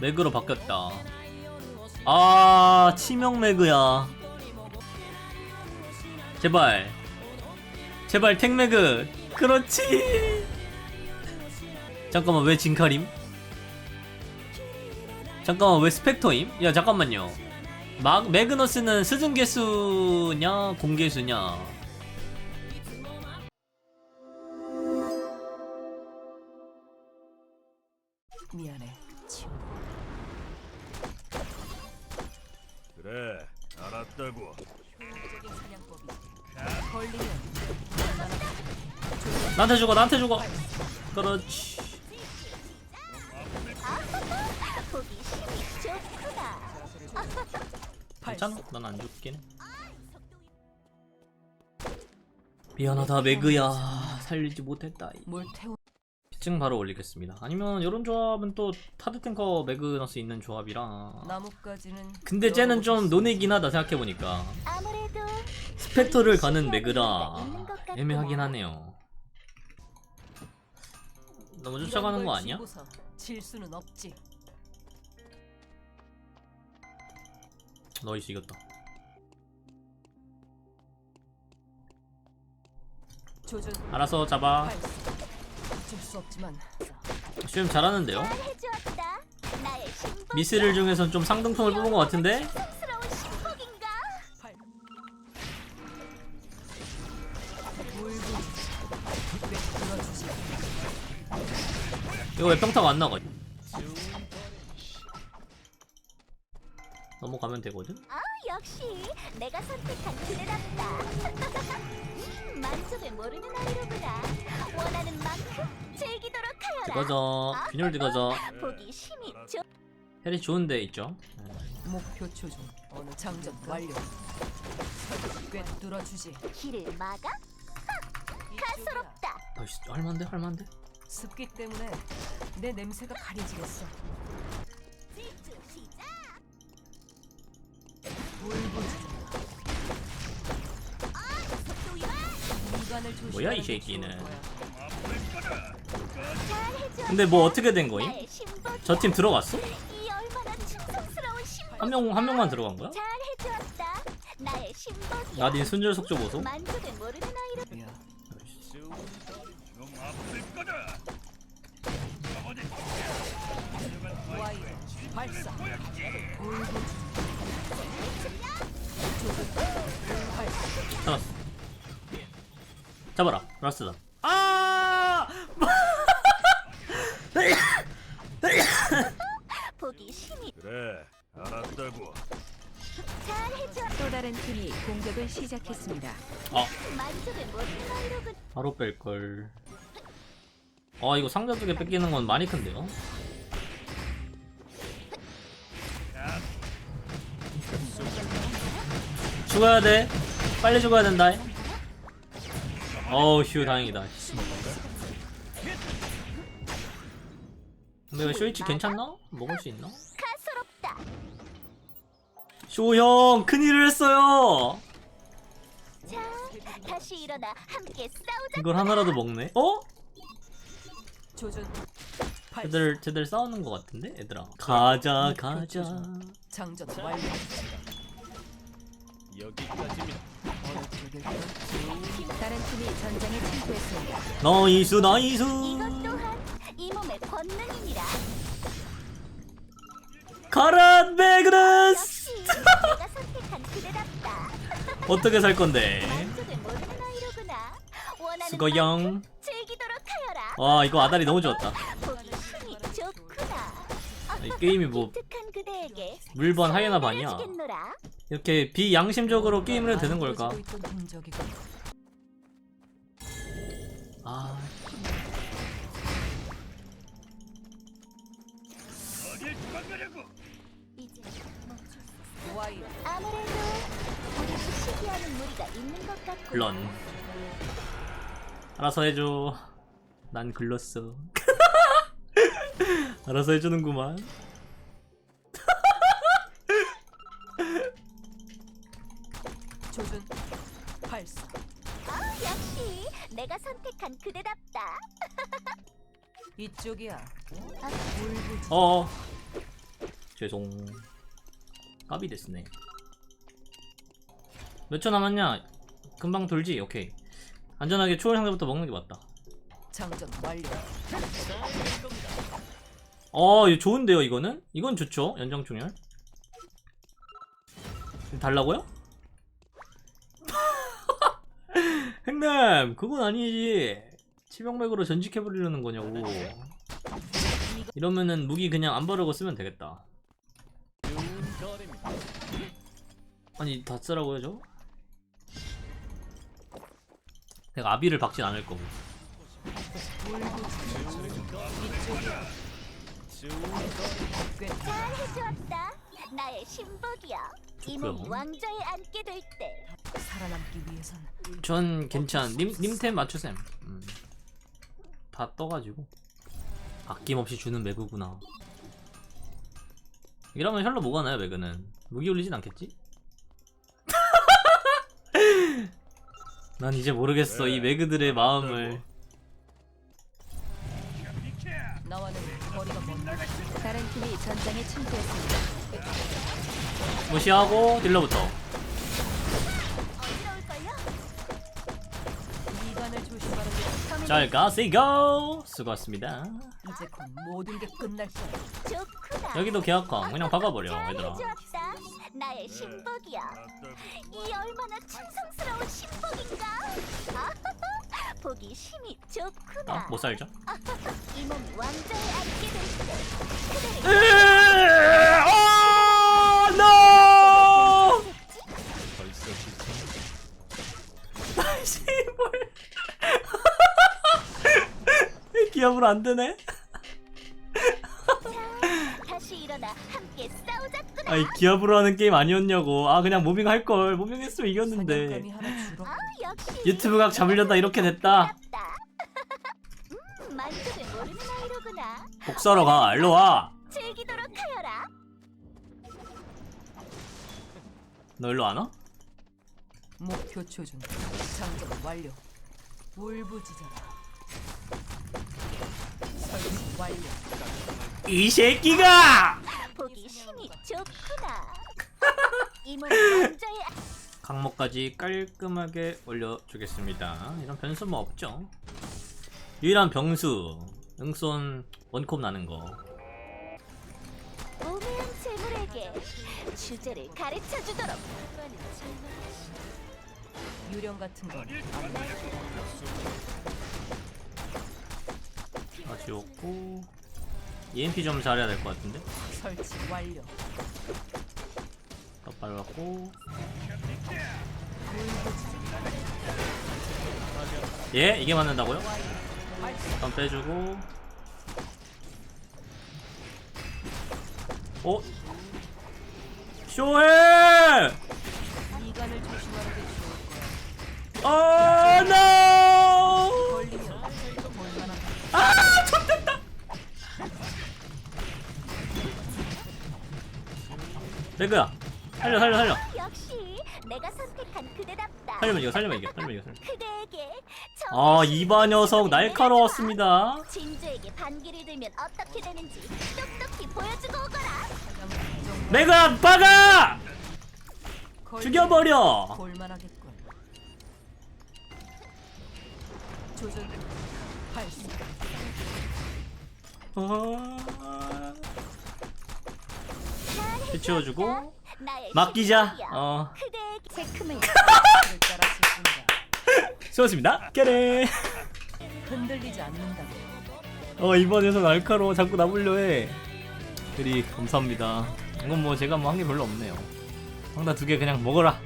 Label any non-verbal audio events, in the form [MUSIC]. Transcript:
매그로 바뀌었다. 아, 치명 매그야. 제발. 제발 탱 매그. 그렇지. 잠깐만, 왜 진카림? 잠깐만, 왜 스펙터임? 야, 잠깐만요. 막, 매그너스는 스승 개수냐, 공개수냐? 미안해. 친구. 그래 알았다고 세계적인 사냥법이 걸리면 나한테 죽어, 나한테 죽어. 그렇지. 보기 힘이 좋구나. 괜찮아? 난 안 죽긴 해. 미안하다 매그야 살리지 못했다 뭘 태우 피증 바로 올리겠습니다 아니면 이런 조합은 또 타드 탱커 매그너스 있는 조합이라 나뭇가지는 근데 쟤는 좀 노네긴 하다 생각해보니까 아무래도 스펙터를 가는 매그라. 애매하긴 하네요 너무 쫓아가는 걸거 아니야? 질 수는 없지. 너이스 이겼다 조준 알아서 잡아 발사. 어쩔 수 없지만 슈임 잘하는데요? 해주었다. 나의. 미스릴 중에선 좀 상등통을 뽑은 것 같은데? 신복인가? 이거 왜 평타가 안 나가? 넘어가면 되거든? 아 역시 내가 선택한 그대답다. [LAUGHS] 음, 만족을 모르는 아이로구나. 원하는 만큼 즐기도록 하여라. 들어가자 균열 들어가자 보기 힘이 좋. 헬이 좋은데 있죠? 목표 조준 어느 장전 완료. 꽤 뚫어 주지. 길을 막아? 가소롭다. 나이스 할만한데 할만한데? 습기 때문에 내 냄새가 가려지겠어. 질주 시작. 미 뭐야, 이게 새끼는. 근데 뭐 어떻게 된 거임? 저 팀 들어갔어? 한 명 한 명만 들어간 거야? 나딘 순절 속조 보소? 발사. 잡아라 라스다 아! 보기 힘이 그래 알았다고 잘 해줘. 또 다른 팀이 공격을 시작했습니다. 아 만족을. 바로 뺄걸 아 이거 상자 두 개 뺏기는 건 많이 큰데요? 죽어야 돼 빨리 죽어야 된다 어우 휴 다행이다 근데 이거 쇼이치 괜찮나? 먹을 수 있나? 쇼형 큰일을 했어요 자, 다시 일어나 함께 싸우자. 이걸 하나라도 먹네? 어? 쟤들 쟤들 싸우는 것 같은데 얘들아 가자 가자 장전 완료. 여기까지입니다? 다른 팀이 전장에 침투했습니다. 나이스 나이스 이것 또한 이 몸의 권능이니라. 가란 매그너스 역시 [LAUGHS] 내가 선택한 그대답다. [LAUGHS] 어떻게 살 건데. 원하는 수고영 만큼 즐기도록 하여라. 와 이거 아다리 너무 좋았다 보기 힘이 좋구나. 이 게임이 뭐 그대에게 물번 하이에나 반이야. 이렇게 비양심적으로 게임을 해도 되는 걸까 흔적이군. 아. 어딜 도망가려고? 이제 멈출 수 아무래도 우리 시기하는 무리가 있는 것 같고. 런. 알아서 해줘. 난 글렀어. [LAUGHS] 알아서 해주는구만. 조준. 발사. 아, 역시 내가 선택한 그대답다. [LAUGHS] 이쪽이야. 아, 울고 어어. 죄송. 까비 됐네. 몇 초 남았냐? 금방 돌지? 오케이. 안전하게 초월 상자부터 먹는 게 맞다. 장전 완료. 어 이거 좋은데요 이거는? 이건 좋죠 연장 충혈 달라고요? 행님 그건 아니지 치명맥으로 전직해버리려는 거냐고 이러면은 무기 그냥 안 바르고 쓰면 되겠다 아니 다 쓰라고요 저? 내가 아비를 박진 않을 거고 잘 해주었다. 나의 신복이야. 이 몸이. 왕좌에 앉게 될 때. 살아남기 위해선 전 괜찮. 님 님템 맞추셈. 음. 다 떠가지고 아낌없이 주는 매그구나. 이러면 혈로 뭐가 나요 매그는? 무기 올리진 않겠지? [LAUGHS] 난 이제 모르겠어 이 매그들의 마음을. 나와는 거리가 먼 다른 팀이 전장에 침투했습니다. 무시하고 딜러부터. 조심하라. 잘 가시고 수고하셨습니다. 이제 곧 모든 게 끝날 거야. 좋구나. 여기도 계약광 그냥 박아버려 잘 얘들아. 해주었다. 나의 신복이야. 이 얼마나 충성스러운 신복인가? 아하하, [LAUGHS] 보기 힘이 좋구나. 아, 못 살죠? [LAUGHS] 이 몸이 왕좌에 앉게 될 때. 어, no! 벌써. [LAUGHS] 기압으로 안 되네. 다시 일어나 함께 싸우자꾸나. 아이 기압으로 하는 게임 아니었냐고. 아 그냥 모빙 할 걸. 모빙 했으면 이겼는데. 아, 역시 유튜브 각 잡으려다 이렇게 됐다. [LAUGHS] 음, 만족을 모르는 아이로구나. 복사러 가. 일로 와. 즐기도록 하여라. 너 일로 안 와? 목표 조준. 장전 완료. 울부짖어라. 이 새끼가. 보기 힘이 좋구나. [LAUGHS] 이 왕좌에 강목까지 깔끔하게 올려주겠습니다. 이런 변수 뭐 없죠? 유일한 병수. 응손 원컵 나는 거. 오매한 재물에게 주제를 가르쳐 주도록. 유령 같은 건 다 지웠고. EMP 좀 잘해야 될 것 같은데. 설치 완료. 더 빨랐고. 예? 이게 맞는다고요? 일단 빼주고 어? 쇼해! 이관을 조심하는 게 좋을 거야. 어, 레그야, 살려, 살려, 살려. 역시 내가 선택한 그대답다. 살려면 이겨, 살려면 이겨, 살려면 이겨. 그대에게 아, 이바 녀석 날카로웠습니다. 진주에게 반기를 들면 어떻게 되는지 똑똑히 보여주고 오거라. 레그야, 박아! 걸리면 죽여버려! 볼만하겠군. 조준 발사. 어... 잘 비치워주고 나의 맡기자. 어, 체크메이트. [LAUGHS] 수고하셨습니다. 깨래. 흔들리지 않는다고. 어 이번 녀석 날카로워 자꾸 나불려 해. 그리 감사합니다. 이건 뭐 제가 뭐 한 게 별로 없네요. 황다 두 개 그냥 먹어라.